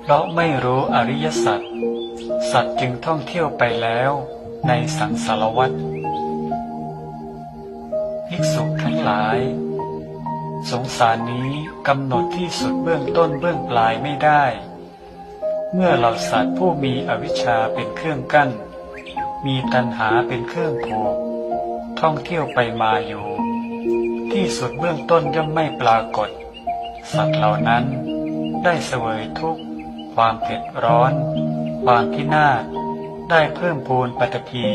เพราะไม่รู้อริยสัจสัตว์จึงท่องเที่ยวไปแล้วในสังสารวัฏภิกษุทั้งหลาย สงสารนี้กำหนดที่สุดเบื้องต้นเบื้องปลายไม่ได้ เมื่อเหล่าสัตว์ผู้มีอวิชชาเป็นเครื่องกั้น มีตัณหาเป็นเครื่องผูกท่องเที่ยวไปมาอยู่ ที่สุดเบื้องต้นย่อมไม่ปรากฏ สัตว์เหล่านั้นได้เสวยทุกข์ ความเผ็ดร้อน ความพินาศได้เพิ่มพูนปัตภี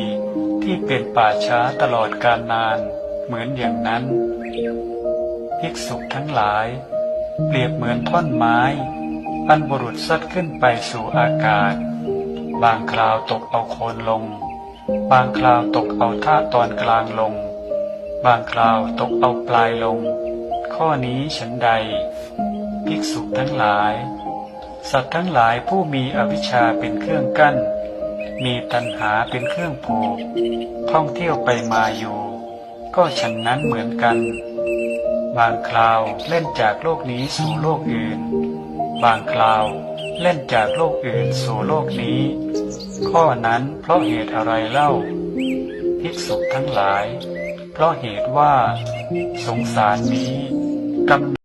ที่เป็นป่าช้าตลอดกาลนาน เหมือนอย่างนั้น ภิกษุทั้งหลาย เปรียบเหมือนท่อนไม้อันบุรุษซัดขึ้นไปสู่อากาศ บางคราวตกเอาโคนลง บางคราวตกเอาท่าตอนกลางลง บางคราวตกเอาปลายลง ข้อนี้ฉันใด ภิกษุทั้งหลาย สัตว์ทั้งหลายผู้มีอวิชชาเป็นเครื่องกั้น มีตัณหาเป็นเครื่องผูกท่องเที่ยวไปมาอยู่ ก็ฉันนั้นเหมือนกัน บางคราวเล่นจากโลกนี้สู่โลกอื่น บางคราวเล่นจากโลกอื่นสู่โลกนี้ ข้อนั้นเพราะเหตุอะไรเล่า ภิกษุทั้งหลาย เพราะเหตุว่า สงสารนี้ กำ